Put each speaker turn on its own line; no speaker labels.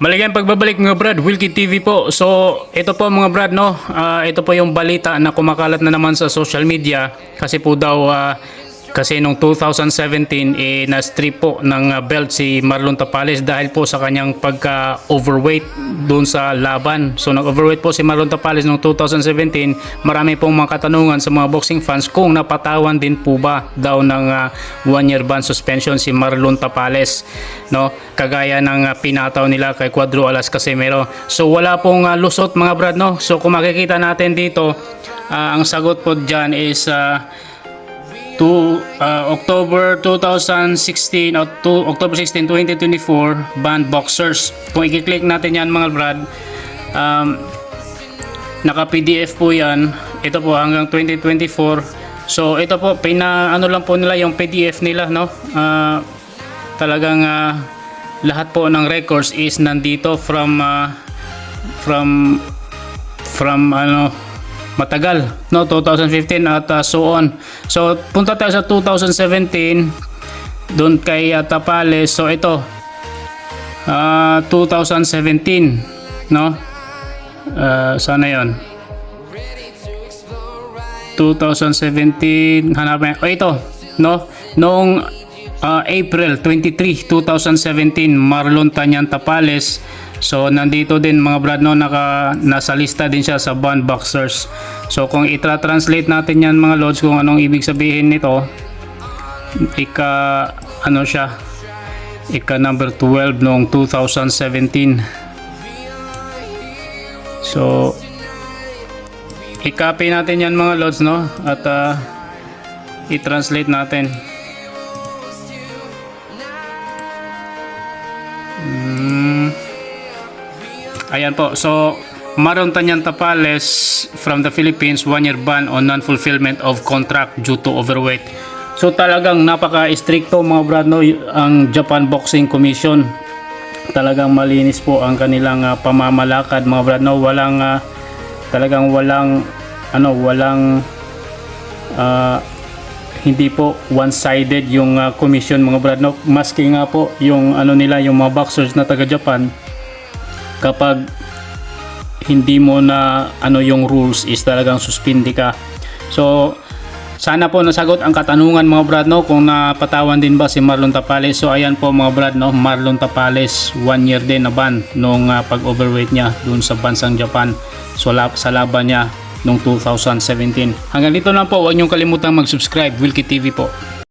Maligayang pagbabalik mga brad, Wilkie TV po. So, ito po mga brad, no? Ah, ito po yung balita na kumakalat na naman sa social media kasi po daw ah, kasi nung 2017 eh na-strip po ng ah, belt si Marlon Tapales dahil po sa kanyang pagka-overweight doon sa laban. So nag-overweight po si Marlon Tapales noong 2017. Marami pong mga katanungan sa mga boxing fans kung napatawan din po ba daw ng ah, one year ban suspension si Marlon Tapales, no? Kagaya ng ah, pinataw nila kay Cuadro Alas Casimero. So wala pong ah, lusot mga brad, no? So kung makikita natin dito, ah, ang sagot po diyan is ah, to uh, October 2016 o to October 16 2024 banned boxers. Kung i-click natin yan mga brad um, naka PDF po yan. Ito po hanggang 2024 so ito po pina ano lang po nila yung PDF nila no? Ah, talagang ah, lahat po ng records is nandito from ah, from from ano matagal no? 2015 at uh, so on. So punta tayo sa 2017 doon kay uh, Tapales. So ito ah 2017 no? Ah, sana yon 2017 hanapin. Oh ito no? Noong ah, April 23 2017 Marlon Tanyan Tapales so nandito din mga brad no naka nasa lista din siya sa bond boxers. So kung itra-translate natin yan mga lods kung anong ibig sabihin nito ika ano siya ika number 12 noong 2017 so i-copy natin yan mga lods no at ah, i-translate natin. Mm. Ayan po. So Maron Tanyan Tapales from the Philippines one year ban on non-fulfillment of contract due to overweight. So talagang napaka-stricto mga brad no y- ang Japan Boxing Commission. Talagang malinis po ang kanilang ah, pamamalakad mga brad no. Walang ah, talagang walang ano walang ah, hindi po one-sided yung ah, commission mga brad no. Maski nga po yung ano nila yung mga boxers na taga Japan kapag hindi mo na ano yung rules is talagang suspindi ka. So sana po nasagot ang katanungan mga brad no? Kung napatawan din ba si Marlon Tapales. So ayan po mga brad no? Marlon Tapales one year din na ban nung ah, pag overweight niya dun sa bansang Japan. So lab, sa laban niya nung 2017 hanggang dito lang po. Huwag niyong kalimutang mag subscribe Wilkie TV po